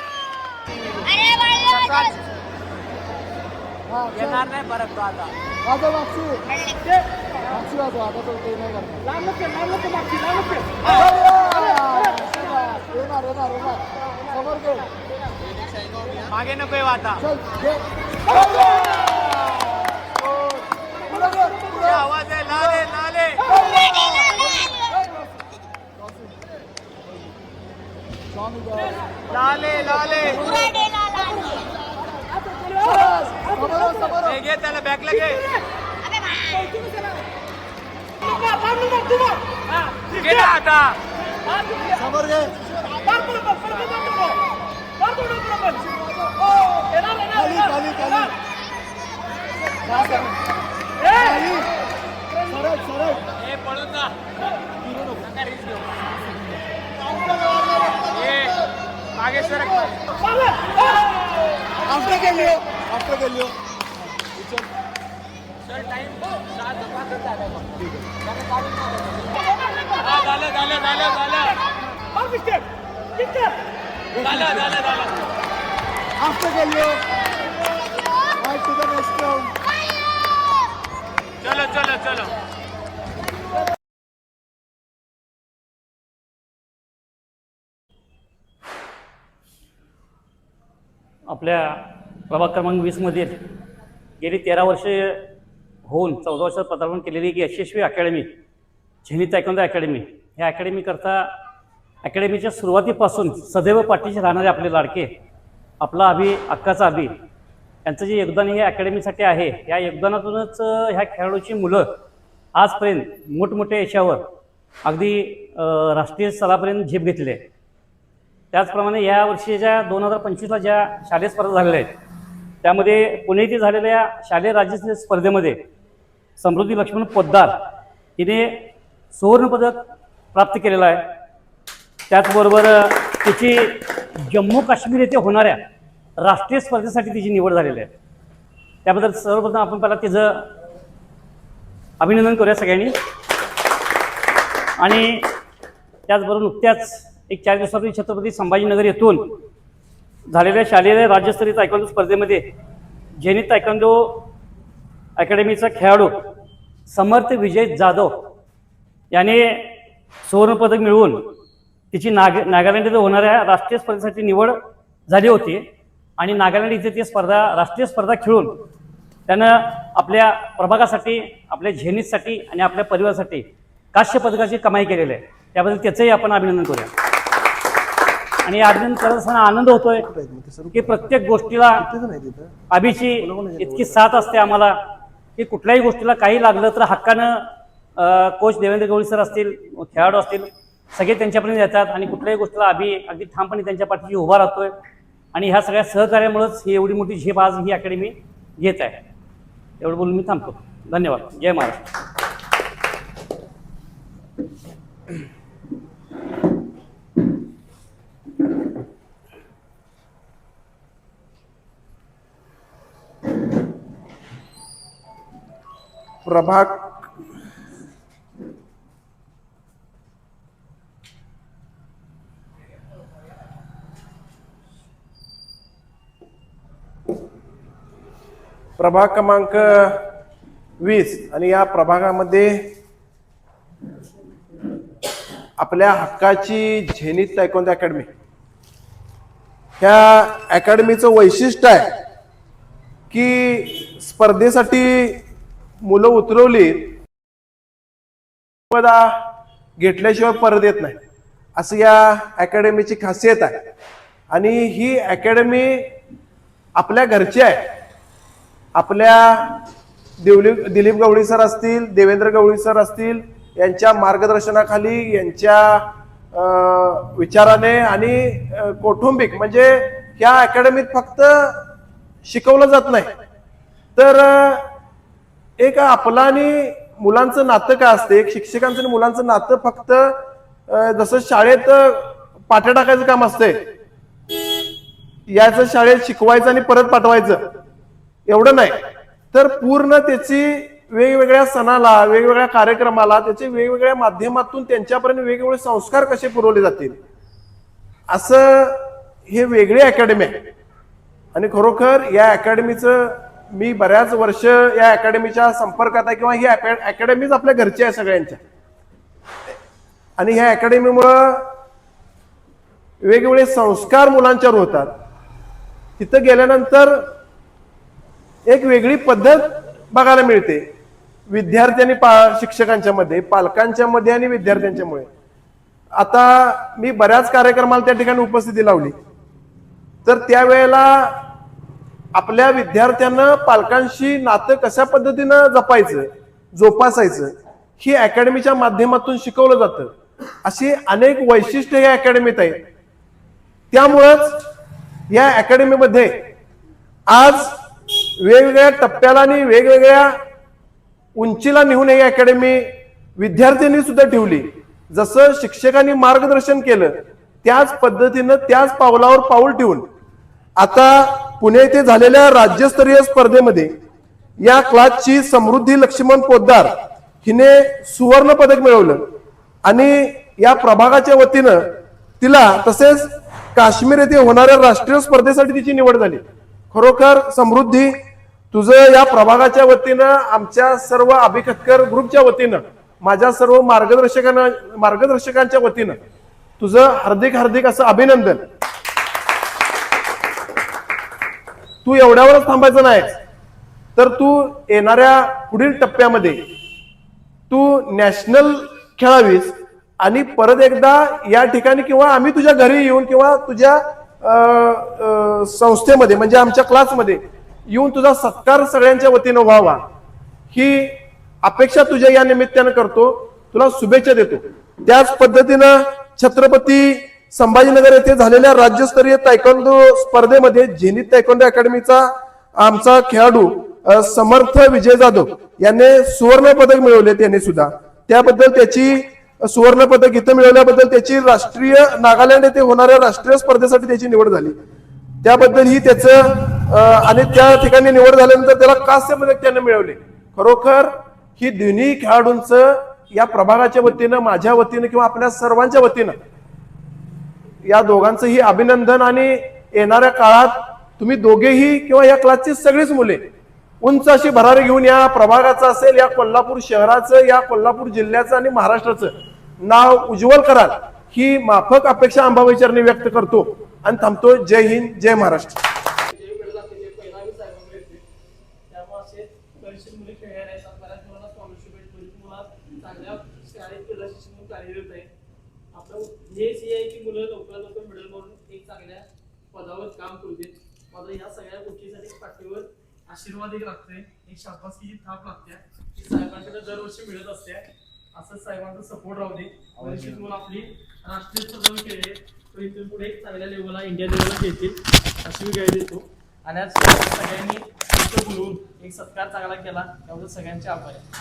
अरे वाढलं हा येणार नाही परत तो आता वाजव मागची मागची वाजव आता तो ते नाही करणार येणार येणार येणार समोर घे मागे नको आता चल घे पुढे घे, पुढे. आवाज आहे लाले लाले लाले। घे त्याला बॅकला घे गेला आता? समोर घे सरळ सरळ पळून जा घेऊ. मागे सरक आफ्टर गेलियो आफ्टर गेलियो सर टाइम सहा धपाकन झालाय झालं झालं झालं झालं झालं झालं झालं आफ्टर गेलियो चलो चलो चलो आपल्या प्रभाग क्रमांक वीसमधील गेली तेरा वर्षे होऊन चौदा वर्षात पदार्पण केलेली एक यशस्वी अकॅडमी झेनी तायकोंदा अकॅडमी. ह्या अकॅडमीकरता अकॅडमीच्या सुरुवातीपासून सदैव पाठीशी राहणारे आपले लाडके आपला अभि अक्काचा अभि यांचं जे योगदान हे अकॅडमीसाठी आहे या योगदानातूनच ह्या खेळाडूची मुलं आजपर्यंत मोठमोठ्या यशावर अगदी राष्ट्रीय स्तरापर्यंत झेप घेतली आहे. त्याचप्रमाणे या वर्षीच्या दोन हजार पंचवीसला ज्या शालेय स्पर्धा झालेल्या आहेत त्यामध्ये पुणे येथे झालेल्या शालेय राज्यस्तरीय स्पर्धेमध्ये समृद्धी लक्ष्मण पोद्दार हिने सुवर्णपदक प्राप्त केलेलं आहे. त्याचबरोबर तिची जम्मू काश्मीर येथे होणाऱ्या राष्ट्रीय स्पर्धेसाठी तिची निवड झालेली आहे. त्याबद्दल सर्वप्रथम आपण पहिला तिचं अभिनंदन करूया सगळ्यांनी. आणि त्याचबरोबर नुकत्याच एक चार दिवसापूर्वी छत्रपती संभाजीनगर येथून झालेल्या शालेय राज्यस्तरीय तायकांदो स्पर्धेमध्ये झेनी तायकांदो अकॅडमीचा खेळाडू समर्थ विजय जाधव याने सुवर्णपदक मिळवून तिची नाग नागालँड इथं होणाऱ्या राष्ट्रीय स्पर्धेसाठी निवड झाली होती. आणि नागालँड इथे ती स्पर्धा राष्ट्रीय स्पर्धा खेळून त्यानं आपल्या प्रभागासाठी आपल्या झेनीतसाठी आणि आपल्या परिवारासाठी काश्य पदकाची कमाई केलेली आहे. त्याबद्दल त्याचंही आपण अभिनंदन करूया. आणि अभिनंदन करत असताना आनंद होतोय की प्रत्येक गोष्टीला अभिची इतकी साथ असते आम्हाला की कुठल्याही गोष्टीला काही लागलं तर हक्कानं कोच देवेंद्र गवळी सर असतील खेळाडू असतील सगळे त्यांच्यापर्यंत येतात आणि कुठल्याही गोष्टीला अभि अगदी ठामपणे त्यांच्या पाठीशी उभा राहतोय. आणि ह्या सगळ्या सहकार्यामुळेच ही एवढी मोठी झेप आज ही अकॅडमी घेत आहे. एवढं बोलून मी थांबतो. धन्यवाद. जय महाराष्ट्र. प्रभाग प्रभाग क्रमांक वीस. आणि या प्रभागामध्ये आपल्या हक्काची झेनित तायकोंद अकॅडमी. ह्या अकॅडमीचं वैशिष्ट्य आहे की स्पर्धेसाठी मुलं उतरवली पदा घेतल्याशिवाय परत येत नाही. असं या अकॅडमीची खासियत आहे. आणि ही अकॅडमी आपल्या घरची आहे. आपल्या दिवली दिलीप गवळी सर असतील देवेंद्र गवळी सर असतील यांच्या मार्गदर्शनाखाली यांच्या विचाराने आणि कौटुंबिक म्हणजे या अकॅडमीत फक्त शिकवलं जात नाही. तर एक आपलं आणि मुलांचं नातं काय असतं? एक शिक्षकांचं आणि मुलांचं नातं फक्त जसं शाळेत पाट्या टाकायचं काम असतंय. याचं शाळेत शिकवायचं आणि परत पाठवायचं. एवढं नाही. तर पूर्ण त्याची वेगवेगळ्या सणाला वेगवेगळ्या कार्यक्रमाला त्याचे वेगवेगळ्या माध्यमातून त्यांच्यापर्यंत वेगवेगळे संस्कार कसे पुरवले जातील? असं हे वेगळी अकॅडमी आहे. आणि खरोखर या अकॅडमीचं मी बऱ्याच वर्ष या अकॅडमीच्या संपर्कात आहे किंवा ही अकॅडमीच आपल्या घरची आहे सगळ्यांच्या. आणि ह्या अकॅडमीमुळं वेगवेगळे संस्कार मुलांच्यावर होतात. तिथं गेल्यानंतर एक वेगळी पद्धत बघायला मिळते. विद्यार्थ्यांनी पा शिक्षकांच्या मध्ये पालकांच्या मध्ये आणि विद्यार्थ्यांच्या मुळे. आता मी बऱ्याच कार्यक्रमाला त्या ठिकाणी उपस्थिती लावली. तर त्यावेळेला आपल्या विद्यार्थ्यांना पालकांशी नातं कशा पद्धतीनं जपायचं जोपासायचं ही अकॅडमीच्या माध्यमातून शिकवलं जातं. अशी अनेक वैशिष्ट्य या अकॅडमीत आहेत. त्यामुळंच या अकॅडमीमध्ये आज वेगवेगळ्या टप्प्याला आणि वेगवेगळ्या उंचीला नेऊन ही अकॅडमी विद्यार्थ्यांनी सुद्धा ठेवली. जसं शिक्षकांनी मार्गदर्शन केलं त्याच पद्धतीनं त्याच पावलावर पाऊल ठेवून आता पुणे येथे झालेल्या राज्यस्तरीय स्पर्धेमध्ये या क्लासची समृद्धी लक्ष्मण पोद्दार हिने सुवर्ण पदक मिळवलं. आणि या प्रभागाच्या वतीनं तिला तसेच काश्मीर येथे होणाऱ्या राष्ट्रीय स्पर्धेसाठी तिची निवड झाली. खरोखर समृद्धी तुझं या प्रभागाच्या वतीनं आमच्या सर्व अभिखतकर ग्रुपच्या वतीनं माझ्या सर्व मार्गदर्शकांना मार्गदर्शकांच्या वतीनं तुझं हार्दिक हार्दिक असं अभिनंदन. तू एवढ्यावरच थांबायचं नाही. तर तू येणाऱ्या पुढील टप्प्यामध्ये तू नॅशनल खेळावीस आणि परत एकदा या ठिकाणी किंवा आम्ही तुझ्या घरी येऊन किंवा तुझ्या संस्थेमध्ये म्हणजे आमच्या क्लासमध्ये येऊन तुझा सत्कार सगळ्यांच्या वतीनं व्हावा. ही अपेक्षा तुझ्या या निमित्तानं करतो. तुला शुभेच्छा देतो. त्याच पद्धतीनं छत्रपती संभाजीनगर येथे झालेल्या राज्यस्तरीय तायकोंडो स्पर्धेमध्ये झेनित तायकोंडो अकॅडमीचा आमचा खेळाडू समर्थ विजय जाधव याने सुवर्ण पदक मिळवले त्याने सुद्धा. त्याबद्दल त्याची सुवर्ण पदक इथं मिळवल्याबद्दल त्याची राष्ट्रीय नागालँड येथे होणाऱ्या राष्ट्रीय स्पर्धेसाठी त्याची निवड झाली. त्याबद्दल ही त्याचं आणि त्या ठिकाणी निवड झाल्यानंतर त्याला कांस्य पदक त्याने मिळवले. खरोखर ही दोन्ही खेळाडूंचं या प्रभागाच्या वतीनं माझ्या वतीनं किंवा आपल्या सर्वांच्या वतीनं या दोघांचंही अभिनंदन आणि येणाऱ्या काळात तुम्ही दोघेही किंवा या क्लासची सगळीच मुले उंच अशी भरारी घेऊन या प्रभागाचं असेल या कोल्हापूर शहराचं या कोल्हापूर जिल्ह्याचं आणि महाराष्ट्राचं नाव उज्ज्वल कराल. ही माफक अपेक्षा अंबाबाईचरणी व्यक्त करतो. आणि थांबतो. जय हिंद जय महाराष्ट्र त्यामुळे असे बरेचसे मुले खेळणार आहेत बऱ्याच मुलांना स्कॉलरशिप आहेत बरीच मुलं चांगल्या शाळेत क्रीडा शिक्षण म्हणून कार्यरत आहे आपलं हेच हे आहे की मुलं लवकरात लवकर मिडल म्हणून एक चांगल्या पदावर काम करू देत मात्र या सगळ्या गोष्टीसाठी पाठीवर आशीर्वाद एक लागतोय. एक शाबासकीची थाप लागते ती साहेबांकडे दरवर्षी मिळत असते असं साहेबांचा सपोर्ट राहू दे. बरीचशी मुलं आपली राष्ट्रीय स्पर्धा खेळले. तर इथून पुढे एक चांगल्या लेवलला इंडिया लेवलला खेळतील अशी मी गाडी देतो. आणि आज सगळ्यांनी इथं बोलवून एक सत्कार चांगला केला. त्याबद्दल सगळ्यांचे आभार. आहे